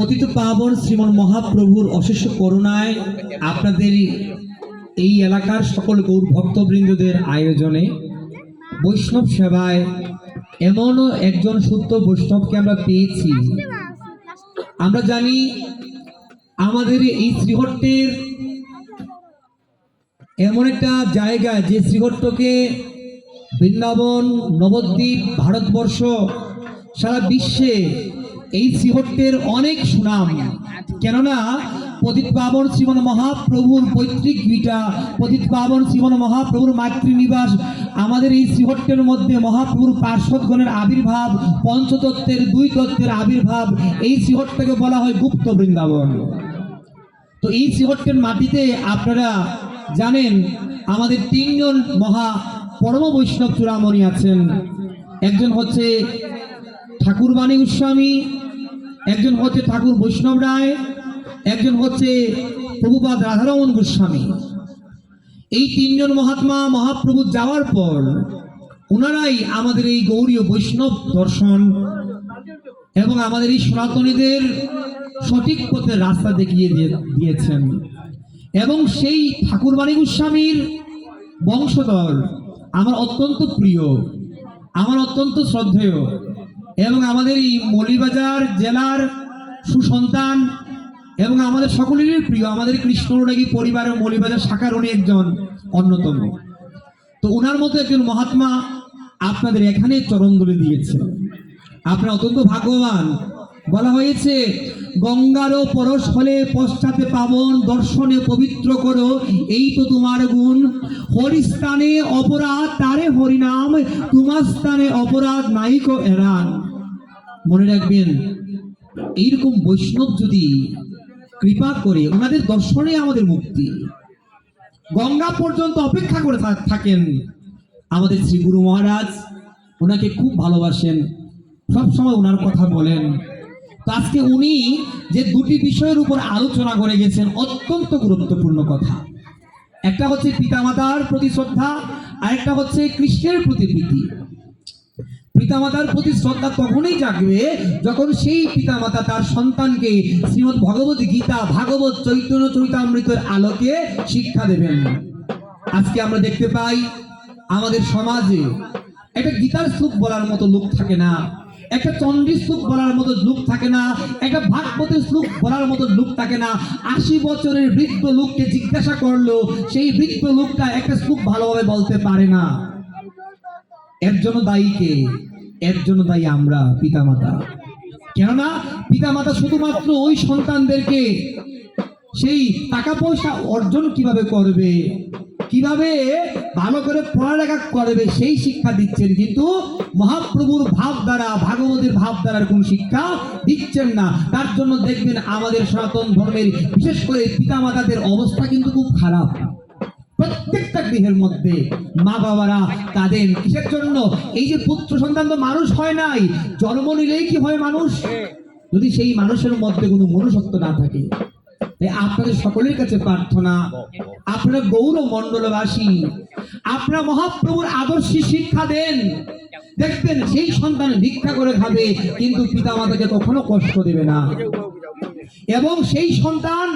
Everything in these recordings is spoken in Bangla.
পতিত পাবন শ্রীমন মহাপ্রভুর অশেষ করুণায় আপনাদের এই এলাকার সকল গৌর ভক্তবৃন্দদের আয়োজনে বৈষ্ণব সেবায় এমনও একজন শুদ্ধ বৈষ্ণবকে আমরা পেয়েছি। আমরা জানি আমাদের এই শ্রীহট্টের এমন একটা জায়গা যে শ্রীহট্টকে বৃন্দাবন, নবদ্বীপ, ভারতবর্ষ সারা বিশ্বে এই শ্রীহট্টের অনেক সুনাম। কেননা, পতিত পাবন শ্রীমন মহাপ্রভুর পৈতৃক ভিটা পতিত পাবন শ্রীমন মহাপ্রভুর মাতৃনিবাস, আমাদের এই শ্রীহট্টের মধ্যে মহাপ্রভুর পার্শ্বদগণের আবির্ভাব, পঞ্চতত্ত্বের দুই তত্ত্বের আবির্ভাব, এই শ্রীহট্টকে বলা হয় গুপ্ত বৃন্দাবন। তো এই শ্রীহট্টের মাটিতে আপনারা জানেন, আমাদের তিনজন মহা পরম বৈষ্ণব চূড়ামণি আছেন। একজন হচ্ছে ঠাকুরবাণী গোস্বামী একজন হচ্ছে ঠাকুর বৈষ্ণব রায়, একজন হচ্ছে প্রভুপাদ রাধারমণ গোস্বামী। এই তিনজন মহাত্মা মহাপ্রভু যাওয়ার পর ওনারাই আমাদের এই গৌরীয় বৈষ্ণব দর্শন এবং আমাদের এই সনাতনীদের সঠিক পথের রাস্তা দেখিয়ে দিয়ে- দিয়েছেন। এবং সেই ঠাকুরবাণী গোস্বামীর বংশধর আমার অত্যন্ত প্রিয়, আমার অত্যন্ত শ্রদ্ধেয় এবং আমাদের এই মৌলিবাজার জেলার সুসন্তান এবং আমাদের সকলেরই প্রিয়, আমাদের কৃষ্ণরাগী পরিবারের মৌলিবাজার শাখার উনি একজন অন্যতম। তো ওনার মতো একজন মহাত্মা আপনাদের এখানে চরণদুলি দিয়েছে। আপনার অত্যন্ত ভাগ্যবান। বলা হয়েছে গঙ্গারও পরশ হলে পশ্চাতে পাবন, দর্শনে পবিত্র করো, এই তো তোমার গুণ। হরিস্থানে অপরাধ, তারে হরিনাম, তোমার স্থানে অপরাধ নাইক এরান। মনে রাখবেন, এইরকম বৈষ্ণব যদি কৃপা করে, ওনাদের দর্শনে আমাদের মুক্তি। গঙ্গা পর্যন্ত অপেক্ষা করে থাকেন আমাদের শ্রী গুরু মহারাজ। ওনাকে খুব ভালোবাসেন। সবসময় ওনার কথা বলেন। তো আজকে উনি যে দুটি বিষয়ের উপর আলোচনা করে গেছেন, অত্যন্ত গুরুত্বপূর্ণ কথা। একটা হচ্ছে পিতামাতার প্রতি শ্রদ্ধা আর একটা হচ্ছে কৃষ্ণের প্রতি প্রীতি। পিতামাতার প্রতি শ্রদ্ধা তখনই জাগবে যখন সেই পিতামাতা তার সন্তানকে শ্রীমদ ভগবত গীতা, ভাগবত, চৈতন্য, চরিতামৃতের আলোকে শিক্ষা দেবেন। আজকে আমরা দেখতে পাই, আমাদের সমাজে একটা গীতার শ্লোক বলার মতো লোক থাকে না, একটা চণ্ডী শ্লোক বলার মতো লোক থাকে না, একটা ভাগবতের শ্লোক বলার মতো লোক থাকে না। আশি বছরের বৃদ্ধ লোককে জিজ্ঞাসা করল সেই বৃদ্ধ লোকটা একটা শ্লোক ভালোভাবে বলতে পারে না। এর জন্য দায়ী কে? এর জন্য দায়ী আমরা পিতামাতা। কেননা পিতামাতা শুধুমাত্র ওই সন্তানদেরকে সেই টাকা পয়সা অর্জন কীভাবে করবে, কীভাবে ভালো করে পড়ালেখা করবে সেই শিক্ষা দিচ্ছেন কিন্তু মহাপ্রভুর ভাব দ্বারা, ভাগবতের ভাব দ্বারা কোন শিক্ষা দিচ্ছেন না। তার জন্য দেখবেন আমাদের সনাতন ধর্মের বিশেষ করে পিতামাতাদের অবস্থা কিন্তু খুব খারাপ। প্রত্যেকটা গৃহের মধ্যে মা বাবারা কাঁদেন কিসের জন্য? এই যে পুত্র সন্তান তো মানুষ হয় নাই, জন্ম নিলেই কি হয় মানুষ? যদি সেই মানুষের মধ্যে কোনো মনুষ্যত্ব না থাকে, তাই আপনাদের সকলের কাছে প্রার্থনা, আপনারা গৌর মণ্ডলবাসী আপনারা মহাপ্রভুর আদর্শী শিক্ষা দেন। দেখবেন সেই সন্তান ভিক্ষা করে খাবে, কিন্তু পিতা মাতাকে কখনো কষ্ট দেবে না। এবং সেই সন্তান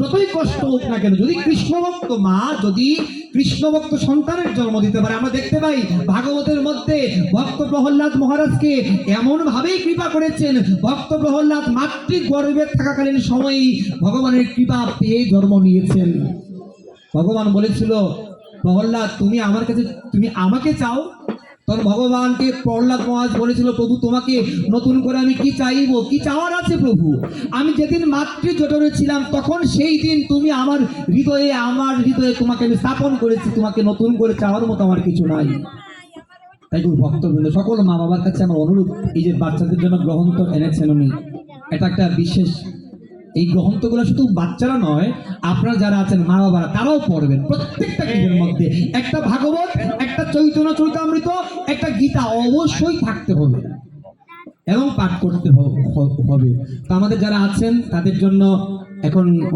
যতই কষ্ট হোক না কেন, যদি কৃষ্ণভক্ত মা, যদি কৃষ্ণভক্ত সন্তানের জন্ম দিতে পারে, আমরা দেখতে পাই ভাগবতের মধ্যে ভক্ত প্রহ্লাদ মহারাজকে এমন ভাবেই কৃপা করেছেন, ভক্ত প্রহ্লাদ মাতৃ গর্ভে থাকাকালীন সময়েই ভগবানের কৃপা পেয়ে জন্ম নিয়েছেন। ভগবান বলেছিল, প্রহ্লাদ, তুমি আমার কাছে, তুমি আমাকে চাও? তখন ভগবানকে প্রহ্লাদ মহারাজ বলেছিল, প্রভু, তোমাকে নতুন করে আমি কি চাইব? কি চাওয়ার আছে প্রভু? আমি যেদিন মাতৃ জটরে ছিলাম, তখন সেই দিন তুমি আমার হৃদয়ে আমার হৃদয়ে তোমাকে আমি স্থাপন করেছি। তোমাকে নতুন করে চাওয়ার মতো আমার কিছু নাই। তাই গুরু ভক্তবৃন্দ সকল মা বাবার কাছে আমার অনুরোধ, এই যে বাচ্চাদের জন্য গ্রন্থ এনেছেন উনি। এটা একটা বিশেষ এই গ্রন্থগুলো শুধু বাচ্চারা নয়, আপনারা যারা আছেন মা বাবারা তারাও পড়বেন। প্রত্যেকটা গীতের মধ্যে। একটা ভাগবত, একটা চৈতন্য চরিতামৃত, একটা গীতা অবশ্যই থাকতে হবে এবং পাঠ করতে হবে। তো আমাদের যারা আছেন, তাদের জন্য এখন